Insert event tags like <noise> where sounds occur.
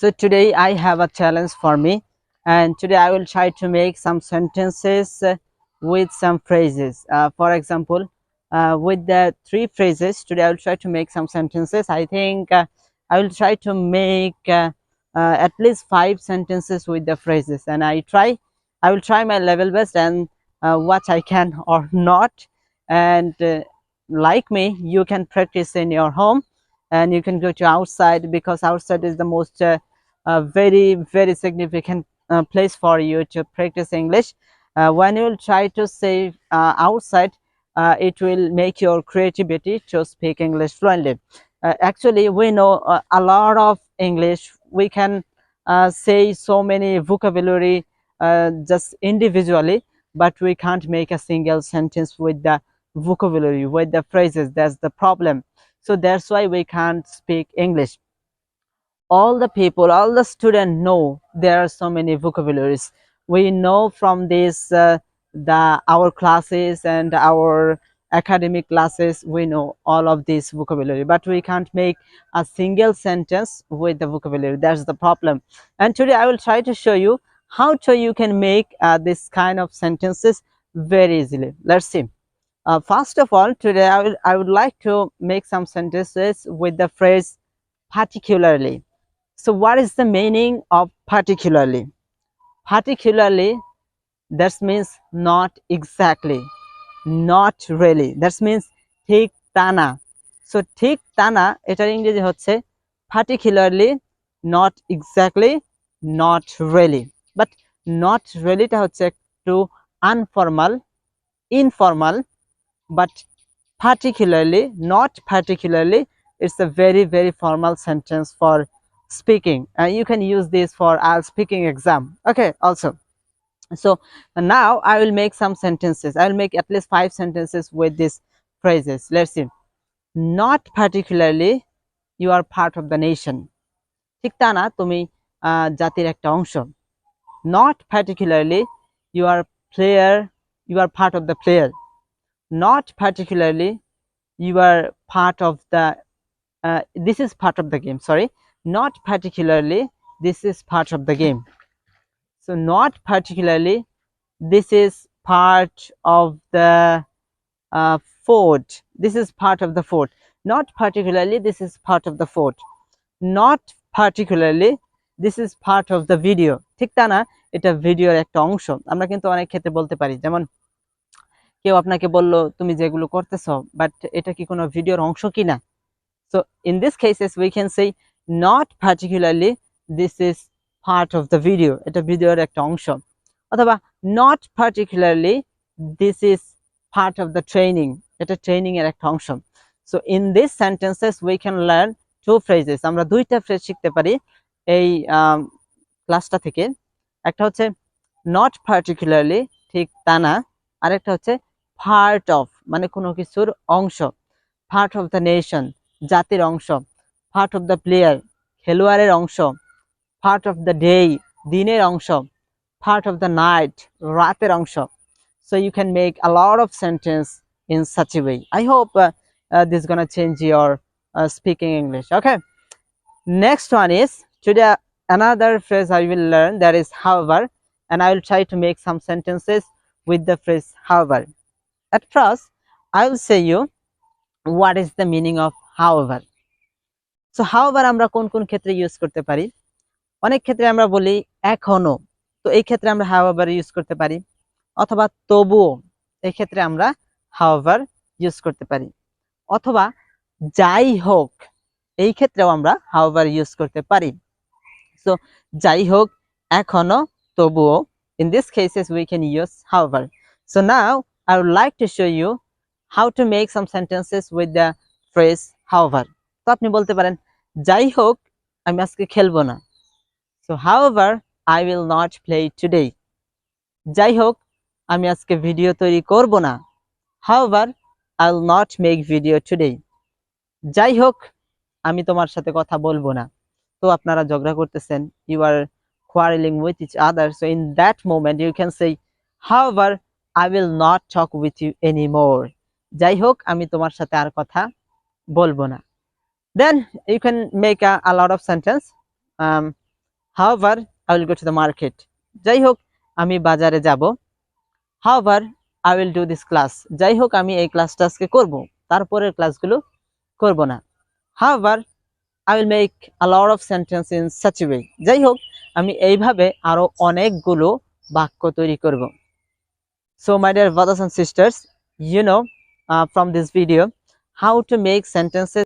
So today I have a challenge for me and today I will try to make some sentences uh, with some phrases. Uh, for example, uh, with the three phrases, today I will try to make some sentences. I think uh, I will try to make uh, uh, at least five sentences with the phrases and I try, I will try my level best and what I can <laughs> or not. And like me, you can practice in your home and you can go to outside because outside is the most uh, uh, very very significant uh, place for you to practice english. Uh, when you will try to say uh, outside uh, it will make your creativity to speak english fluently. Uh, actually we know uh, a lot of english. We can say so many vocabulary just individually but we can't make a single sentence with the vocabulary with the phrases. That's the problem. So that's why we can't speak english all the people all the students know there are so many vocabularies. We know from this uh, the our classes and our academic classes we know all of this vocabulary. But we can't make a single sentence with the vocabulary. That's the problem. And today i will try to show you how to you can make uh, this kind of sentences very easily. Let's see. Uh, first of all today I, will, I would like to make some sentences with the phrase particularly so what is the meaning of particularly particularly that means not exactly not really that means তা না so ঠিক তা না এটার ইংরেজি হচ্ছে particularly not exactly not really but not really টা হচ্ছে একটু unformal informal but particularly not particularly it's a very very formal sentence for speaking and you can use this for our speaking exam okay also so now i will make some sentences i will make at least five sentences with these phrases let's see not particularly you are part of the nation ঠিক তা না তুমি আহ, জাতির একটা অংশ not particularly you are player you are part of the player not particularly you are part of the uh, this is part of the game sorry not particularly this is part of the game so not particularly this is part of the uh, fort this is part of the fort not particularly this is part of the fort not particularly this is part of the video ঠিক তা না এটা ভিডিওর একটা অংশ আমরা কিন্তু অনেক ক্ষেত্রে বলতে পারি যেমন কেউ আপনাকে বলল তুমি যেগুলো করতেছো বাট এটা কি কোনো ভিডিওর অংশ কিনা so in this cases we can say Not particularly this is part of the video এটা ভিডিওর একটা অংশ। অথবা not particularly this is part of the training এটা ট্রেনিং এর একটা অংশ। So in this sentences we can learn two phrases আমরা দুইটা ফ্রেজ শিখতে পারি এই ক্লাসটা থেকে। একটা হচ্ছে নট পার্টিকুলারলি ঠিক তা না। আরেকটা হচ্ছে পার্ট অফ মানে কোনো কিছুর অংশ। পার্ট অফ দ্য নেশন জাতির অংশ। পার্ট অফ দ্য প্লেয়ার খেলোয়াড়ের অংশ পার্ট অফ দ্য ডে দিনের অংশ পার্ট অফ দ্য নাইট রাতের অংশ so you can make a lot of sentence in such a way i hope uh, uh, this is gonna change your uh, speaking english okay next one is today another phrase i will learn that is however and i will try to make some sentences with the phrase however at first i will say you what is the meaning of however so how আমরা কোন কোন ক্ষেত্রে use করতে পারি? অনেক ক্ষেত্রে আমরা বলি এখনও। তো, এই ক্ষেত্রে আমরা হাওয়াবার ইউজ করতে পারি। অথবা তবুও এই ক্ষেত্রে আমরা হাওয়াবার ইউজ করতে পারি। অথবা যাই হোক, এই ক্ষেত্রেও আমরা হাওয়াবার ইউজ করতে পারি। সো যাই হোক, এখনও, তবুও in this cases we can use however so now I would like to show you how to make some sentences with the phrase however আপনি বলতে পারেন, যাই হোক, আমি আজকে খেলব না। So however I will not play today যাই হোক, আমি আজকে ভিডিও তৈরি করব না। However I will not make video today যাই হোক, আমি তোমার সাথে কথা বলব না। তো আপনারা ঝগড়া করতেছেন you are quarrelling with each other so in that moment you can say however I will not talk with you anymore যাই হোক, আমি তোমার সাথে আর কথা বলব না। then you can make a, a lot of sentence um, হাওভার I will go to the market যাই হোক আমি বাজারে যাব হাওভার I will do this class যাই হোক আমি এই ক্লাসটা আজকে করব তারপরের ক্লাসগুলো করব না হাওভার I will make a lot of sentence in such way যাই হোক আমি এইভাবে আরো অনেকগুলো বাক্য তৈরি করব so my deer brothers and sisters you know uh, from this video how to make sentences